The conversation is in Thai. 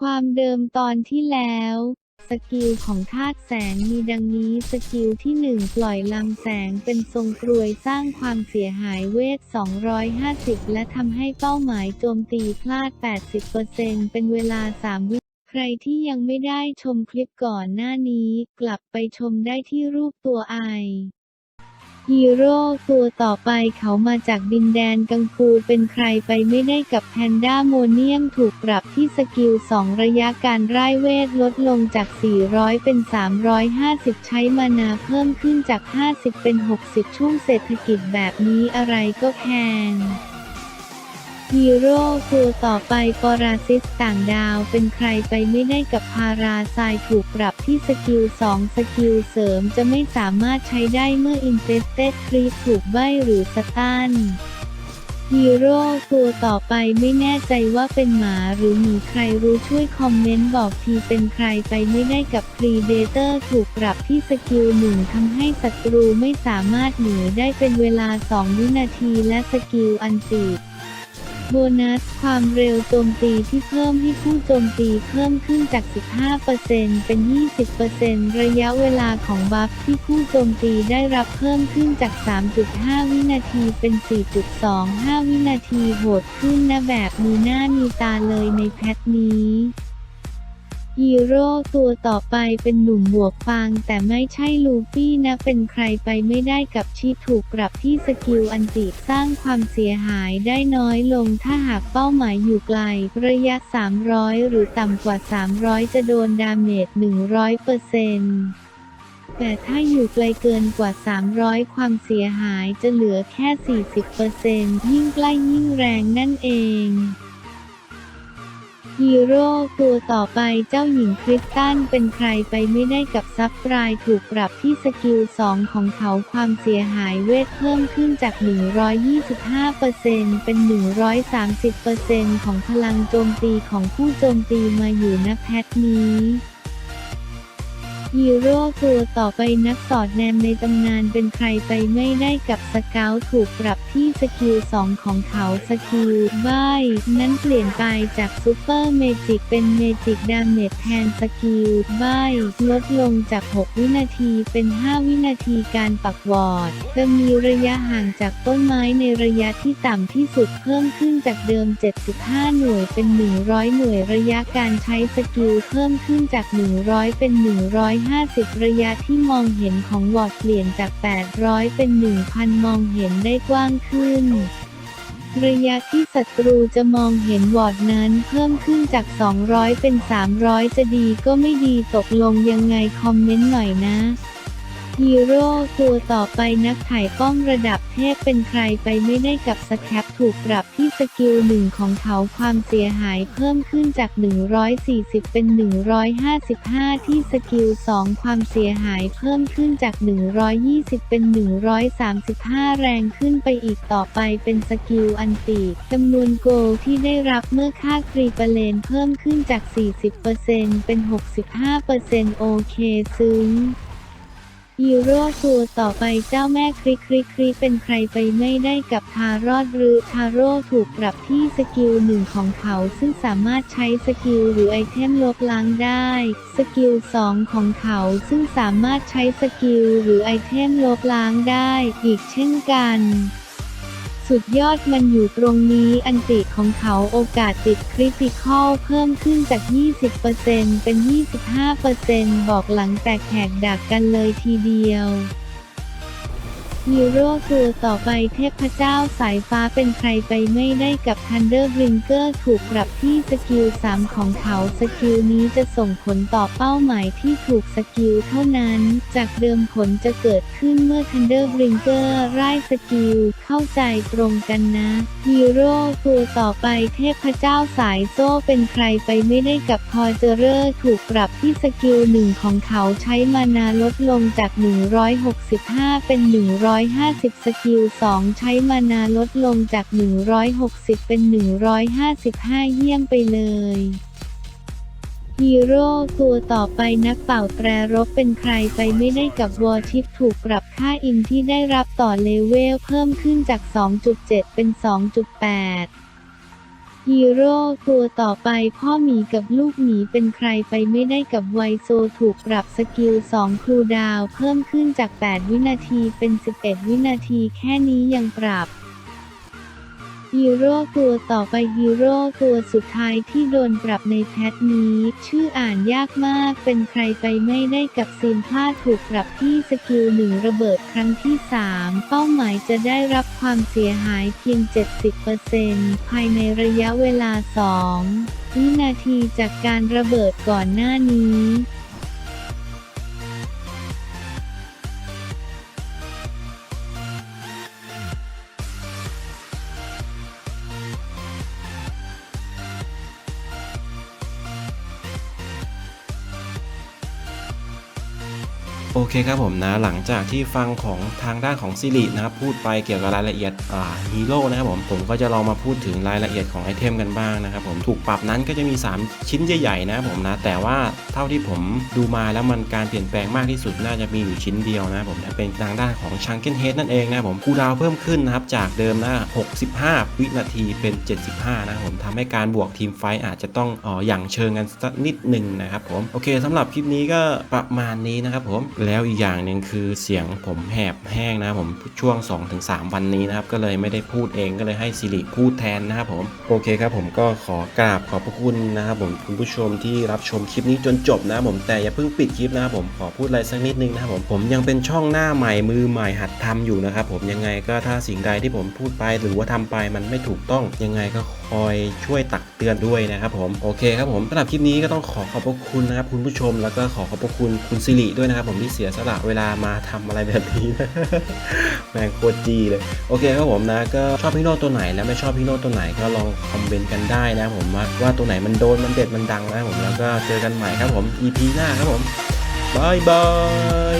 ความเดิมตอนที่แล้วสกิลของธาตุแสงมีดังนี้สกิลที่ 1 ปล่อยลำแสงเป็นทรงกรวยสร้างความเสียหายเวท 250 และทำให้เป้าหมายโจมตีพลาด 80%เป็นเวลา 3 วิใครที่ยังไม่ได้ชมคลิปก่อนหน้านี้ กลับไปชมได้ที่รูปตัวไอ ฮีโร่ตัวต่อไปเขามาจากดินแดนกังฟูเป็นใครไปไม่ได้กับแพนด้าโมเนียมถูกปรับที่สกิล 2 ระยะการไร้เวทลดลงจาก 400 เป็น 350 ใช้มานาเพิ่มขึ้นจาก 50 เป็น 60 ช่วงเศรษฐกิจแบบนี้อะไรก็แพง ฮีโร่ตัวต่อไปปราซิสต่างดาวเป็นใครไปไม่ได้กับพาราไซถูกปรับที่สกิล 2 สกิลเสริมจะไม่สามารถใช้ได้เมื่ออินเฟสเต็ดครีถูกใบหรือสตันฮีโร่ตัวต่อไปไม่แน่ใจว่าเป็นหมาหรือหมีใครรู้ช่วยคอมเมนต์บอกทีเป็นใครไปไม่ได้กับพรีเดเตอร์ถูกปรับที่สกิลหนึ่งทำให้ศัตรูไม่สามารถหนีได้เป็นเวลา 2 วินาทีและสกิลอันติ โบนัส ความเร็วโจมตีที่เพิ่มให้ผู้โจมตีเพิ่มขึ้นจาก 15%เป็น 20%ระยะเวลาของบัฟที่ผู้โจมตีได้รับเพิ่มขึ้นจาก 3.5 วินาทีเป็น 4.25 วินาทีโหดขึ้นนะแบบมีหน้ามีตาเลยในแพทนี้ ฮีโร่ตัวต่อไปเป็นหนุ่มหมวกฟาง แต่ไม่ใช่ลูฟี่นะ เป็นใครไปไม่ได้กับชีถูกปรับที่สกิลอันติสร้างความเสียหายได้น้อยลงถ้าหากเป้าหมายอยู่ไกล ระยะ 300 หรือต่ำกว่า 300 จะโดนดาเมจ 100%แต่ถ้าอยู่ไกลเกินกว่า 300 ความเสียหายจะเหลือแค่ 40%ยิ่งใกล้ยิ่งแรงนั่นเอง ฮีโร่ตัวต่อไปเจ้าหญิงคริสตันเป็นใครไปไม่ได้กับซับไพรายถูกปรับที่สกิล 2 ของเขาความเสียหายเวทเพิ่มขึ้นจาก 125%เป็น 130%ของพลังโจมตีของผู้โจมตีมาอยู่ณแพทนี้ ฮีโร่ตัวต่อไปนักสอดแนมในตำนานเป็นใครไปไม่ได้กับสเกลถูกปรับที่สกิล 2 ของเขาสกิลใบนั้นเปลี่ยนไปจากซูเปอร์เมจิกเป็นเมจิกดาเมจแทนสกิลใบลดลงจาก 6 วินาทีเป็น 5 วินาทีการปักวอร์ด จะมีระยะห่างจากต้นไม้ในระยะที่ต่ำที่สุดเพิ่มขึ้นจากเดิม 75 หน่วยเป็น 100 หน่วยระยะการใช้สกิลเพิ่มขึ้นจาก 100 เป็น 100 150 ระยะที่มองเห็นของวอร์ดเปลี่ยนจาก 800 เป็น 1,000 มองเห็นได้กว้างขึ้น ระยะที่ศัตรูจะมองเห็นวอร์ดนั้นเพิ่มขึ้นจาก 200 เป็น 300 จะดีก็ไม่ดีตกลงยังไงคอมเมนต์หน่อยนะ ฮีโร่ตัวต่อไปนักถ่ายป้องระดับเทพเป็นใครไปไม่ได้กับสแคปถูกปรับที่สกิลหนึ่งของเขาความเสียหายเพิ่มขึ้นจาก 140 เป็น 155 ที่สกิล 2 ความเสียหายเพิ่มขึ้นจาก 120 เป็น 135 แรงขึ้นไปอีกต่อไปเป็นสกิลอันติจำนวนโกลที่ได้รับเมื่อค่าครีเปเลนเพิ่มขึ้นจาก 40%เป็น 65%โอเค ซึ้ง ฮีโร่ตัวต่อไปเจ้าแม่คริกคริกคริเป็นใครไปไม่ได้กับทารอดหรือทาโร่ถูกปรับที่สกิลหนึ่งของเขาซึ่งสามารถใช้สกิลหรือไอเทมลบล้างได้ สกิล 2 ของเขาซึ่งสามารถใช้สกิลหรือไอเทมลบล้างได้ อีกเช่นกัน สุดยอดมันอยู่ตรงนี้อันติของเขาโอกาสติดคริติคอลเพิ่มขึ้นจาก 20%เป็น 25%บอกหลังแตกแหกดักกันเลยทีเดียว ฮีโร่ตัวต่อไปเทพเจ้าสายฟ้าเป็นใครไปไม่ได้กับ Thunder Blinker ถูกปรับที่สกิล 3 ของเขาสกิลนี้จะส่งผลต่อเป้าหมายที่ถูกสกิลเท่านั้น จากเดิมผลจะเกิดขึ้นเมื่อ Thunder Blinker ไล่สกิล เข้าใจตรงกันนะฮีโร่ตัวต่อไปเทพเจ้าสายโซ่เป็นใครไปไม่ได้กับพอเจอเร์ถูกปรับที่สกิลหนึ่งของเขาใช้มานาลดลงจาก 165 เป็น150 สกิล 2 ใช้มานาลดลงจาก 160 เป็น 155 เยี่ยมไปเลยฮีโร่ตัวต่อไปนักเป่าแตรรบเป็นใครไปไม่ได้กับวอร์ชิปถูกปรับค่าอินที่ได้รับต่อเลเวลเพิ่มขึ้นจาก 2.7 เป็น 2.8 ฮีโร่ตัวต่อไปพ่อหมีกับลูกหมีเป็นใครไปไม่ได้กับไวโซถูกปรับสกิล 2 ครูดาวเพิ่มขึ้นจาก 8 วินาทีเป็น 11 วินาทีแค่นี้ยังปรับ ฮีโร่ตัวต่อไปฮีโร่ตัวสุดท้ายที่โดนปรับในแพทนี้ ชื่ออ่านยากมากเป็นใครไปไม่ได้กับซีนพลาดถูกปรับที่สกิลหนึ่งระเบิดครั้งที่ 3 เป้าหมายจะได้รับความเสียหายเพียง 70%ภายในระยะเวลา 2 วินาทีจากการระเบิดก่อนหน้านี้ โอเคครับผมนะหลังจากที่ฟังของทางด้านของซิรินะครับพูดไปเกี่ยวกับรายละเอียดฮีโร่นะครับผมผมก็จะลองมาพูดถึงรายละเอียดของไอเทมกันบ้างนะครับผมถูกปรับนั้นก็จะมี 3 ชิ้นใหญ่ๆนะครับผมนะแต่ว่าเท่าที่ผมดูมาแล้วมันการเปลี่ยนแปลงมากที่สุดน่าจะมีอยู่ชิ้นเดียวนะครับผมจะเป็นทางด้านของชังเกิลเฮดนั่นเองนะครับผมคูดาวเพิ่มขึ้นนะครับจากเดิมนะ65 วินาทีเป็น 75 นะครับผมทำให้การบวกทีมไฟท์อาจจะต้องอ๋ออย่างเชิงกันสักนิดหนึ่งนะครับผมโอเคสำหรับคลิปนี้ก็ประมาณนี้นะครับผมแล้วอีกอย่างหนึ่งคือเสียงผมแหบแห้งนะครับผมช่วง 2-3 วันนี้นะครับ ก็เลยไม่ได้พูดเองก็เลยให้สิริพูดแทนนะครับผมโอเคครับผมก็ขอกราบขอบพระคุณนะครับผมคุณผู้ชมที่รับชมคลิปนี้จนจบนะครับผมแต่อย่าเพิ่งปิดคลิปนะครับผมขอพูดอะไรสักนิดนึงนะครับผมผมยังเป็นช่องหน้าใหม่มือใหม่หัดทำอยู่นะครับผมยังไงก็ถ้าสิ่งใดที่ผมพูดไปหรือว่าทำไปมันไม่ถูกต้องยังไงก็ คอยช่วยตักเตือนด้วยนะครับผมโอเคครับผมสำหรับคลิปนี้ก็ต้องขอขอบพระคุณนะครับคุณผู้ชมแล้วก็ขอขอบพระคุณคุณสิริด้วยนะครับผมที่เสียสละเวลามาทำอะไรแบบนี้นะแมงโคตรจีเลยโอเคครับผมนะก็ชอบพี่โน่ตัวไหนแล้วไม่ชอบพี่โน่ตัวไหนก็ลองคอมเมนต์กันได้นะผมว่าว่าตัวไหนมันโดนมันเด็ดมันดังนะผมแล้วก็เจอกันใหม่ครับผม EP หน้าครับผมบายบาย